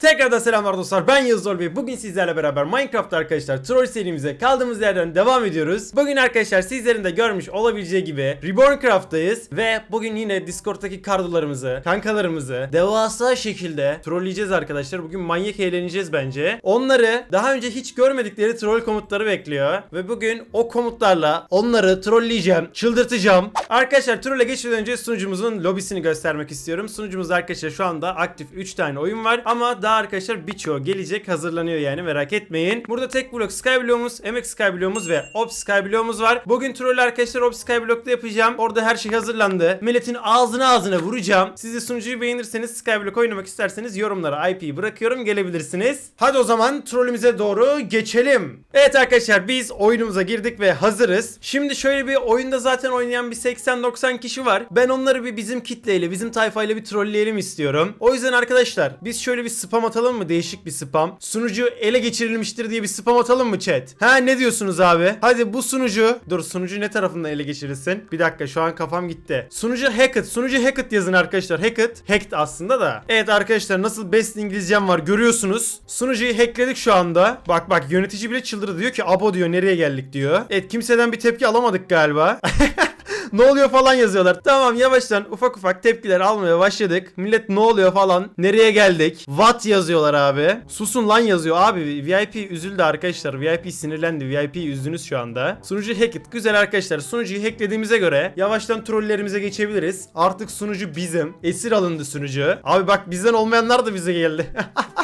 Tekrardan selamlar dostlar ben Yıldız Bey. Bugün sizlerle beraber Minecraft arkadaşlar troll serimize kaldığımız yerden devam ediyoruz. Bugün arkadaşlar sizlerin de görmüş olabileceği gibi Reborn Craft'tayız ve bugün yine Discord'daki kardolarımızı, kankalarımızı devasa şekilde trolleyeceğiz arkadaşlar. Bugün manyak eğleneceğiz bence. Onları daha önce hiç görmedikleri troll komutları bekliyor ve bugün o komutlarla onları trolleyeceğim, çıldırtacağım. Arkadaşlar trolle geçmeden önce sunucumuzun lobisini göstermek istiyorum. Sunucumuzda arkadaşlar şu anda aktif 3 tane oyun var ama daha arkadaşlar birçoğu gelecek hazırlanıyor yani merak etmeyin. Burada tek blok Skyblock'umuz, Emek Skyblock'umuz ve Ops Skyblock'umuz var. Bugün troll arkadaşlar Ops Skyblock'ta yapacağım. Orada her şey hazırlandı. Milletin ağzına ağzına vuracağım. Siz de sunucuyu beğenirseniz Skyblock oynamak isterseniz yorumlara IP'yi bırakıyorum gelebilirsiniz. Hadi o zaman trollümüze doğru geçelim. Evet arkadaşlar biz oyunumuza girdik ve hazırız. Şimdi şöyle bir oyunda zaten oynayan bir 80-90 kişi var. Ben onları bir bizim kitleyle, bizim tayfayla bir trolleyelim istiyorum. O yüzden arkadaşlar biz şöyle bir spam atalım mı? Değişik bir spam. Sunucu ele geçirilmiştir diye bir spam atalım mı chat? Ha ne diyorsunuz abi? Hadi bu sunucu. Dur sunucu ne tarafından ele geçirilsin? Bir dakika şu an kafam gitti. Sunucu Hackett. Sunucu Hackett yazın arkadaşlar. Hackett. Hacked aslında da. Evet arkadaşlar nasıl best İngilizcem var görüyorsunuz. Sunucuyu hackledik şu anda. Bak bak yönetici bile çıldırdı. Diyor ki abo diyor nereye geldik diyor. Evet kimseden bir tepki alamadık galiba. ne oluyor falan yazıyorlar. Tamam yavaştan ufak ufak tepkiler almaya başladık. Millet ne oluyor falan. Nereye geldik? What yazıyorlar abi. Susun lan yazıyor abi. VIP üzüldü arkadaşlar. VIP sinirlendi. VIP üzdünüz şu anda. Sunucu hacked. Güzel arkadaşlar. Sunucuyu hacklediğimize göre yavaştan trollerimize geçebiliriz. Artık sunucu bizim. Esir alındı sunucu. Abi bak bizden olmayanlar da bize geldi.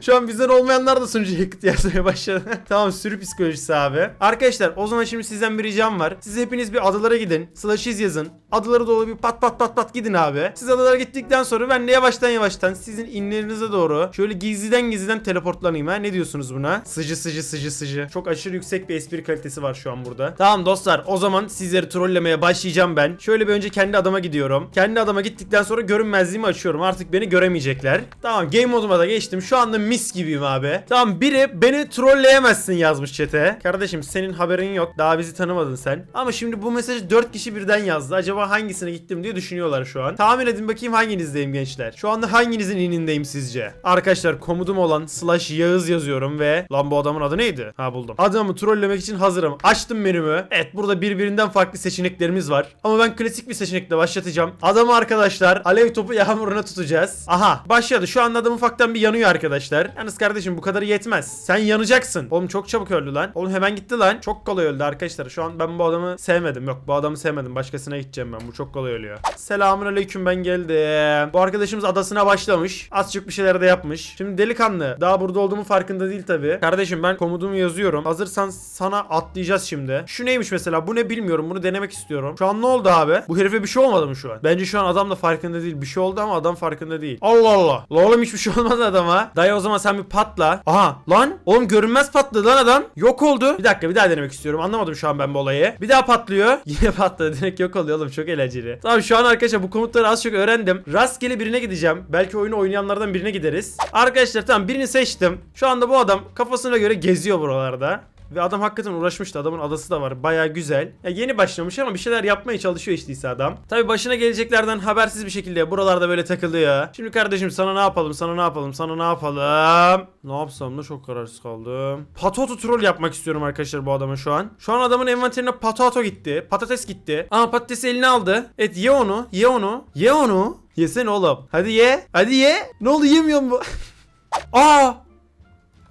Şu an bizden olmayanlar da sunucu hacked yazmaya başladı. tamam sürü psikolojisi abi. Arkadaşlar o zaman şimdi sizden bir ricam var. Siz hepiniz bir adalara gidin. Slashiz yazın. Adalara doğru bir pat pat pat pat gidin abi. Siz adalara gittikten sonra ben de yavaştan yavaştan sizin inlerinize doğru şöyle gizliden gizliden teleportlanayım ha. Ne diyorsunuz buna? Sıcı sıcı sıcı sıcı. Çok aşırı yüksek bir espri kalitesi var şu an burada. Tamam dostlar o zaman sizleri trollemeye başlayacağım ben. Şöyle bir önce kendi adama gidiyorum. Kendi adama gittikten sonra görünmezliğimi açıyorum. Artık beni göremeyecekler. Tamam game moduma da geçtim. Şu anda mis gibiyim abi. Tamam biri beni trolleyemezsin yazmış chat'e. Kardeşim senin haberin yok. Daha bizi tanımadın sen. Ama şimdi bu mesajı 4 kişi birden yazdı. Acaba hangisine gittim diye düşünüyorlar şu an. Tahmin edin bakayım hanginizdeyim gençler. Şu anda hanginizin inindeyim sizce? Arkadaşlar komudum olan slash Yağız yazıyorum ve lan bu adamın adı neydi? Ha buldum. Adamı trollemek için hazırım. Açtım menümü. Evet burada birbirinden farklı seçeneklerimiz var. Ama ben klasik bir seçenekle başlatacağım. Adamı arkadaşlar alev topu yağmuruna tutacağız. Aha başladı. Şu anda adam ufaktan bir yanıyor arkadaşlar. Yalnız kardeşim bu kadarı yetmez. Sen yanacaksın. Oğlum çok çabuk öldü lan. Oğlum hemen gitti lan. Çok kolay öldü arkadaşlar. Şu an ben bu adamı sevmedim. Yok bu adamı sevmedim. Başkasına gideceğim ben. Bu çok kolay ölüyor. Selamun aleyküm ben geldim. Bu arkadaşımız adasına başlamış. Az çok bir şeyler de yapmış. Şimdi delikanlı. Daha burada olduğumu farkında değil tabi. Kardeşim ben komutumu yazıyorum. Hazırsan sana atlayacağız şimdi. Şu neymiş mesela? Bu ne bilmiyorum. Bunu denemek istiyorum. Şu an ne oldu abi? Bu herife bir şey olmadı mı şu an? Bence şu an adam da farkında değil. Bir şey oldu ama adam farkında değil. Allah Allah. La oğlum hiçbir şey olmadı adama. Dayı o zaman sen bir patla. Aha lan. Oğlum görünmez patladı lan adam. Yok oldu. Bir dakika bir daha denemek istiyorum. Anlamadım şu an ben bu olayı. Bir daha patlıyor. Yine patladı. Direkt yok oluyor oğlum. Çok eğlenceli. Tamam şu an arkadaşlar bu komutları az çok öğrendim. Rastgele birine gideceğim. Belki oyunu oynayanlardan birine gideriz. Arkadaşlar tamam birini seçtim. Şu anda bu adam kafasına göre geziyor buralarda. Ve adam hakikaten uğraşmıştı. Adamın adası da var. Baya güzel. Ya yeni başlamış ama bir şeyler yapmaya çalışıyor işte ise adam. Tabi başına geleceklerden habersiz bir şekilde buralarda böyle takılıyor. Şimdi kardeşim sana ne yapalım? Sana ne yapalım? Sana ne yapalım? Ne yapsam da çok kararsız kaldım. Patato troll yapmak istiyorum arkadaşlar bu adama şu an. Şu an adamın envanterine patato gitti. Patates gitti. Aa patatesi eline aldı. Evet ye onu. Ye onu. Ye onu. Yesene oğlum. Hadi ye. Hadi ye. Ne oldu yemiyor mu? Aa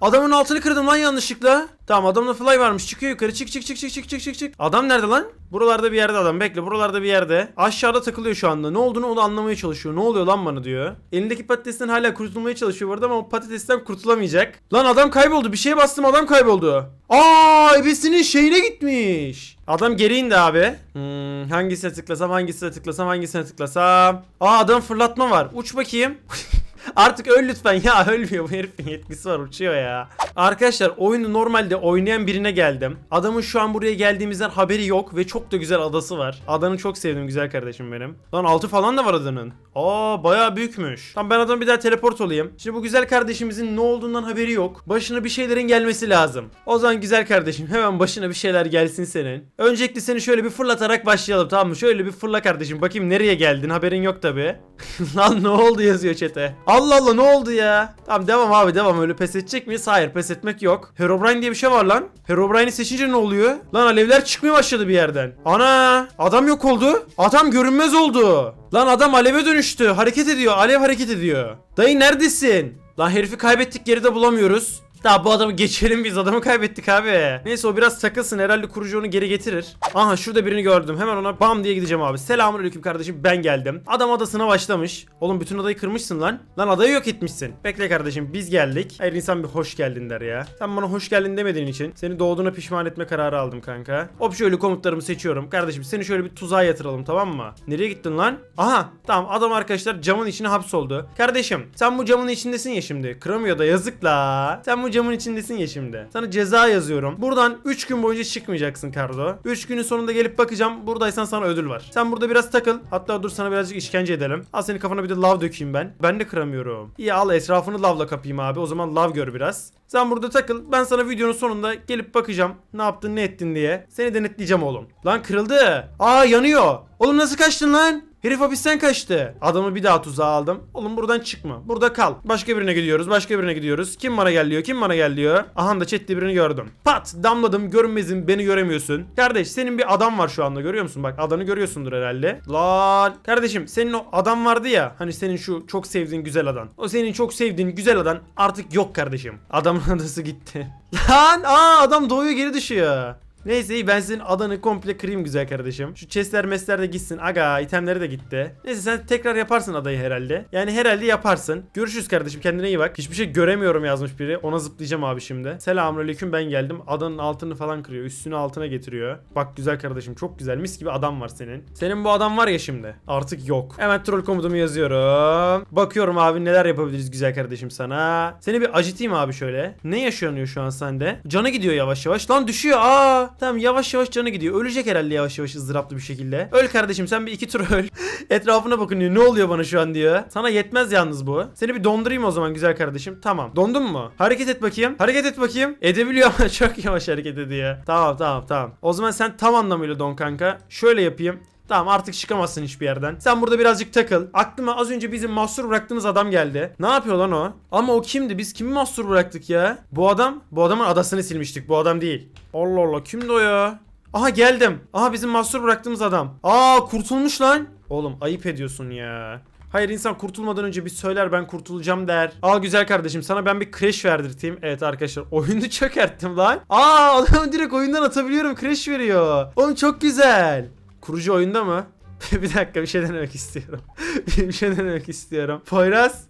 Adamın altını kırdım lan yanlışlıkla. Tamam adamda fly varmış. Çıkıyor yukarı. Çık çık çık çık çık çık çık çık. Adam nerede lan? Buralarda bir yerde adam. Bekle buralarda bir yerde. Aşağıda takılıyor şu anda. Ne olduğunu onu anlamaya çalışıyor. Ne oluyor lan bana diyor. Elindeki patatesten hala kurtulmaya çalışıyor bu arada ama o patatesten kurtulamayacak. Lan adam kayboldu. Bir şeye bastım adam kayboldu. Aa ebesinin şeyine gitmiş. Adam geri indi abi. Hmm, hangisine tıklasam hangisine tıklasam hangisine tıklasam. Aa adam fırlatma var. Uç bakayım. Artık öl lütfen ya ölmüyor bu herifin yetkisi var uçuyor ya. Arkadaşlar oyunu normalde oynayan birine geldim. Adamın şu an buraya geldiğimizden haberi yok ve çok da güzel adası var. Adanı çok sevdim güzel kardeşim benim. Lan altı falan da var adanın. Aa bayağı büyükmüş. Tamam ben adama bir daha teleport olayım. Şimdi bu güzel kardeşimizin ne olduğundan haberi yok. Başına bir şeylerin gelmesi lazım. O zaman güzel kardeşim hemen başına bir şeyler gelsin senin. Öncelikle seni şöyle bir fırlatarak başlayalım tamam mı? Şöyle bir fırla kardeşim. Bakayım nereye geldin haberin yok tabi. Lan ne oldu yazıyor çete. Allah Allah ne oldu ya? Tamam devam abi devam öyle pes edecek miyiz? Hayır pes etmek yok. Herobrine diye bir şey var lan. Herobrine'i seçince ne oluyor? Lan alevler çıkmaya başladı bir yerden. Ana adam yok oldu. Adam görünmez oldu. Lan adam aleve dönüştü. Hareket ediyor. Alev hareket ediyor. Dayı neredesin? Lan herifi kaybettik geride bulamıyoruz. Daha bu adamı geçelim biz adamı kaybettik abi. Neyse o biraz takılsın herhalde kurucu onu geri getirir. Aha şurada birini gördüm hemen ona bam diye gideceğim abi. Selamünaleyküm kardeşim ben geldim. Adam adasına başlamış. Oğlum bütün adayı kırmışsın lan. Lan adayı yok etmişsin. Bekle kardeşim biz geldik. Hayır insan bir hoş geldin der ya. Sen bana hoş geldin demediğin için seni doğduğuna pişman etme kararı aldım kanka. Hop şöyle komutlarımı seçiyorum. Kardeşim seni şöyle bir tuzağa yatıralım tamam mı? Nereye gittin lan? Aha tamam adam arkadaşlar camın içine hapsoldu. Kardeşim sen bu camın içindesin ya şimdi. Kıramıyor da yazık la. Sen bu camın içindesin ya şimdi. Sana ceza yazıyorum. Buradan 3 gün boyunca çıkmayacaksın Kardo. 3 günün sonunda gelip bakacağım. Buradaysan sana ödül var. Sen burada biraz takıl. Hatta dur sana birazcık işkence edelim. Al senin kafana bir de lav dökeyim ben. Ben de kıramıyorum. İyi al etrafını lavla kapayım abi. O zaman lav gör biraz. Sen burada takıl. Ben sana videonun sonunda gelip bakacağım. Ne yaptın ne ettin diye. Seni denetleyeceğim oğlum. Lan kırıldı. Aa yanıyor. Oğlum nasıl kaçtın lan? Herif hapisten kaçtı. Adamı bir daha tuzağa aldım. Oğlum buradan çıkma. Burada kal. Başka birine gidiyoruz. Başka birine gidiyoruz. Kim bana gel diyor? Kim bana gel diyor? Aha da chatte birini gördüm. Pat! Damladım. Görünmezim. Beni göremiyorsun. Kardeş senin bir adam var şu anda. Görüyor musun? Bak adamı görüyorsundur herhalde. Lan! Kardeşim senin o adam vardı ya. Hani senin şu çok sevdiğin güzel adam. O senin çok sevdiğin güzel adam artık yok kardeşim. Adamın adası gitti. Lan! Aa adam doğuyor geri düşüyor. Neyse iyi ben senin adanı komple kırayım güzel kardeşim. Şu chestler mesler de gitsin. Aga itemleri de gitti. Neyse sen tekrar yaparsın adayı herhalde. Yani herhalde yaparsın. Görüşürüz kardeşim kendine iyi bak. Hiçbir şey göremiyorum yazmış biri. Ona zıplayacağım abi şimdi. Selamünaleyküm ben geldim. Adanın altını falan kırıyor. Üstünü altına getiriyor. Bak güzel kardeşim çok güzel. Mis gibi adam var senin. Senin bu adam var ya şimdi. Artık yok. Hemen troll komutumu yazıyorum. Bakıyorum abi neler yapabiliriz güzel kardeşim sana. Seni bir acıtayım abi şöyle. Ne yaşanıyor şu an sende? Canı gidiyor yavaş yavaş. Lan düşüyor. Aa Tamam yavaş yavaş canı gidiyor. Ölecek herhalde yavaş yavaş ızdıraplı bir şekilde. Öl kardeşim sen bir iki tur öl. Etrafına bakın diyor. Ne oluyor bana şu an diyor. Sana yetmez yalnız bu. Seni bir dondurayım o zaman güzel kardeşim. Tamam. Dondun mu? Hareket et bakayım. Hareket et bakayım. Edebiliyor ama çok yavaş hareket ediyor. Tamam tamam tamam. O zaman sen tam anlamıyla don kanka. Şöyle yapayım. Tamam artık çıkamazsın hiçbir yerden. Sen burada birazcık takıl. Aklıma az önce bizim mahsur bıraktığımız adam geldi. Ne yapıyor lan o? Ama o kimdi? Biz kimi mahsur bıraktık ya? Bu adam? Bu adamın adasını silmiştik. Bu adam değil. Allah Allah kimdi o ya? Aha geldim. Aha bizim mahsur bıraktığımız adam. Aa kurtulmuş lan. Oğlum ayıp ediyorsun ya. Hayır insan kurtulmadan önce bir söyler ben kurtulacağım der. Al güzel kardeşim sana ben bir crash verdirteyim. Evet arkadaşlar oyunu çökerttim lan. Aa adamı direkt oyundan atabiliyorum crash veriyor. Oğlum çok güzel. Kurucu oyunda mı? bir dakika bir şey denemek istiyorum. bir şey denemek istiyorum. Poyraz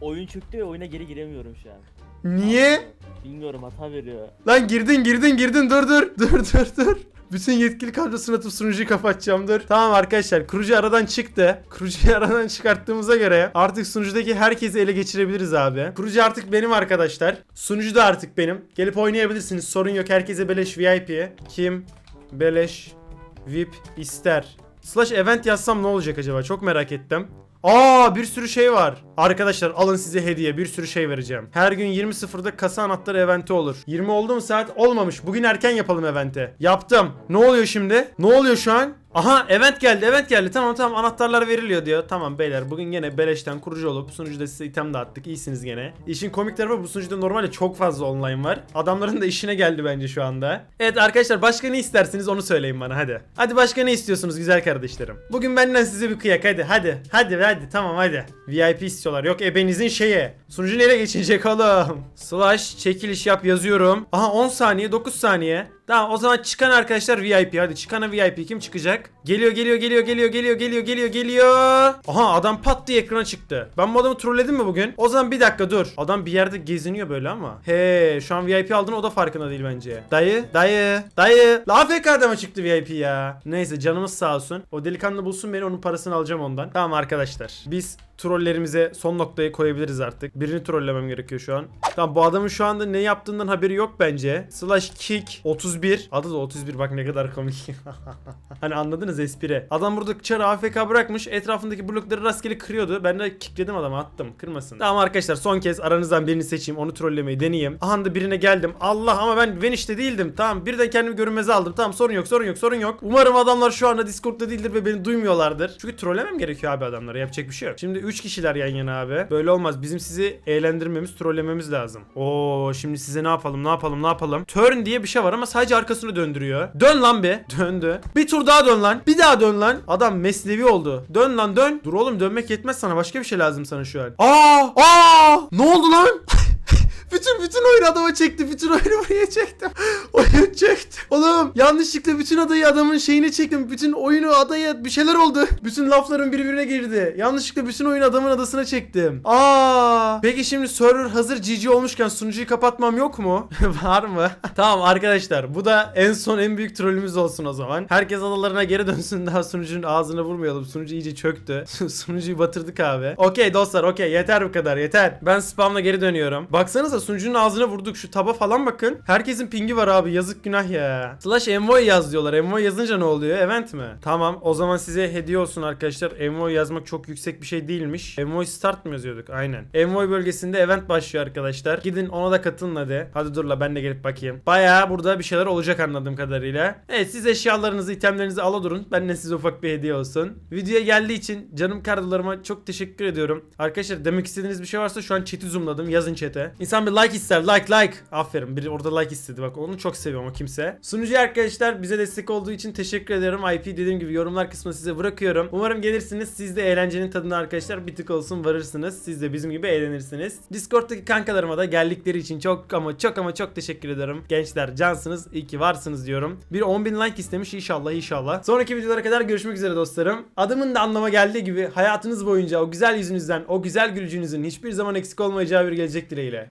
Oyun çöktü ve oyuna geri giremiyorum şu an. niye? Bilmiyorum hata veriyor. Lan girdin girdin girdin dur dur dur dur dur. Bütün yetkili kadrosunu atıp sunucuyu kapatacağım dur. Tamam arkadaşlar kurucu aradan çıktı. Kurucuyu aradan çıkarttığımıza göre artık sunucudaki herkesi ele geçirebiliriz abi. Kurucu artık benim arkadaşlar. Sunucu da artık benim. Gelip oynayabilirsiniz sorun yok herkese beleş VIP. Kim beleş VIP ister. Slash event yazsam ne olacak acaba çok merak ettim. Aa bir sürü şey var. Arkadaşlar alın size hediye bir sürü şey vereceğim. Her gün 20.00'da kasa anahtarı eventi olur. 20 oldu mu saat? Olmamış. Bugün erken yapalım eventi. Yaptım. Ne oluyor şimdi? Ne oluyor şu an? Aha event geldi event geldi tamam tamam anahtarlar veriliyor diyor. Tamam beyler bugün gene beleşten kurucu olup sunucuda size item dağıttık iyisiniz gene. İşin komik tarafı bu sunucuda normalde çok fazla online var. Adamların da işine geldi bence şu anda. Evet arkadaşlar başka ne istersiniz onu söyleyin bana hadi. Hadi başka ne istiyorsunuz güzel kardeşlerim. Bugün benden size bir kıyak hadi hadi hadi hadi tamam hadi. VIP istiyorlar yok ebenizin şeyi. Sunucu nereye geçecek oğlum? Slash çekiliş yap yazıyorum. Aha 10 saniye 9 saniye. Tamam o zaman çıkan arkadaşlar VIP. Hadi çıkana VIP kim çıkacak? Geliyor geliyor geliyor geliyor geliyor geliyor geliyor geliyor. Aha adam pat diye ekrana çıktı. Ben bu adamı trolledim mi bugün? O zaman bir dakika dur. Adam bir yerde geziniyor böyle ama. He şu an VIP aldığını o da farkında değil bence. Dayı dayı dayı. La AFK adama çıktı VIP ya. Neyse canımız sağ olsun. O delikanlı bulsun beni onun parasını alacağım ondan. Tamam arkadaşlar. Biz trollerimize son noktayı koyabiliriz artık. Birini trollemem gerekiyor şu an. Tamam bu adamın şu anda ne yaptığından haberi yok bence. Slash kick 31. Adı da 31 bak ne kadar komik. hani anladınız espri. Adam burada çarı AFK bırakmış. Etrafındaki blokları rastgele kırıyordu. Ben de kickledim adamı attım. Kırmasın. Tamam arkadaşlar son kez aranızdan birini seçeyim. Onu trollemeyi deneyeyim. Aha da birine geldim. Allah ama ben Vanish'te değildim. Tamam birden kendimi görünmeze aldım. Tamam sorun yok sorun yok sorun yok. Umarım adamlar şu anda Discord'da değildir ve beni duymuyorlardır. Çünkü trollemem gerekiyor abi adamları. Yapacak bir şey yok. Şimdi 3 kişiler yan yana abi. Böyle olmaz. Bizim sizi eğlendirmemiz, trollememiz lazım. Oo şimdi size ne yapalım ne yapalım ne yapalım. Turn diye bir şey var ama sadece arkasını döndürüyor. Dön lan bir. Döndü. Bir tur daha dön lan. Bir daha dön lan. Adam mesnevi oldu. Dön lan dön. Dur oğlum dönmek yetmez sana. Başka bir şey lazım sana şu an. Aa! Aa! Ne oldu lan? Bütün bütün oyunu adama çekti. Bütün oyunu buraya çektim. Oyun çekti. Oğlum yanlışlıkla bütün adayı adamın şeyine çektim. Bütün oyunu adaya bir şeyler oldu. Bütün lafların birbirine girdi. Yanlışlıkla bütün oyunu adamın adasına çektim. Aa! Peki şimdi server hazır GG olmuşken sunucuyu kapatmam yok mu? Var mı? tamam arkadaşlar bu da en son en büyük trollümüz olsun o zaman. Herkes adalarına geri dönsün daha sunucunun ağzına vurmayalım. Sunucu iyice çöktü. Sunucuyu batırdık abi. Okey dostlar okey yeter bu kadar yeter. Ben spamla geri dönüyorum. Baksanıza sunucunun ağzına vurduk. Şu taba falan bakın. Herkesin pingi var abi. Yazık günah ya. Slash envoy yaz diyorlar. Envoy yazınca ne oluyor? Event mi? Tamam. O zaman size hediye olsun arkadaşlar. Envoy yazmak çok yüksek bir şey değilmiş. Envoy start mı yazıyorduk? Aynen. Envoy bölgesinde event başlıyor arkadaşlar. Gidin ona da katılın hadi. Hadi dur la ben de gelip bakayım. Bayağı burada bir şeyler olacak anladığım kadarıyla. Evet siz eşyalarınızı, itemlerinizi ala durun. Benden size ufak bir hediye olsun. Videoya geldiği için canım kardolarıma çok teşekkür ediyorum. Arkadaşlar demek istediğiniz bir şey varsa şu an chat'i zoomladım. Yazın chat'e. İnsan bir like ister. Like like. Aferin. Biri orada like istedi. Bak onu çok seviyorum o kimse. Sunucu arkadaşlar bize destek olduğu için teşekkür ederim. IP dediğim gibi yorumlar kısmına size bırakıyorum. Umarım gelirsiniz. Siz de eğlencenin tadına arkadaşlar bir tık olsun varırsınız. Siz de bizim gibi eğlenirsiniz. Discord'daki kankalarıma da geldikleri için çok ama çok ama çok teşekkür ederim. Gençler cansınız. İyi ki varsınız diyorum. Bir 10.000 like istemiş inşallah inşallah. Sonraki videolara kadar görüşmek üzere dostlarım. Adımın da anlama geldiği gibi hayatınız boyunca o güzel yüzünüzden, o güzel gülücüğünüzün hiçbir zaman eksik olmayacağı bir gelecek dileğiyle.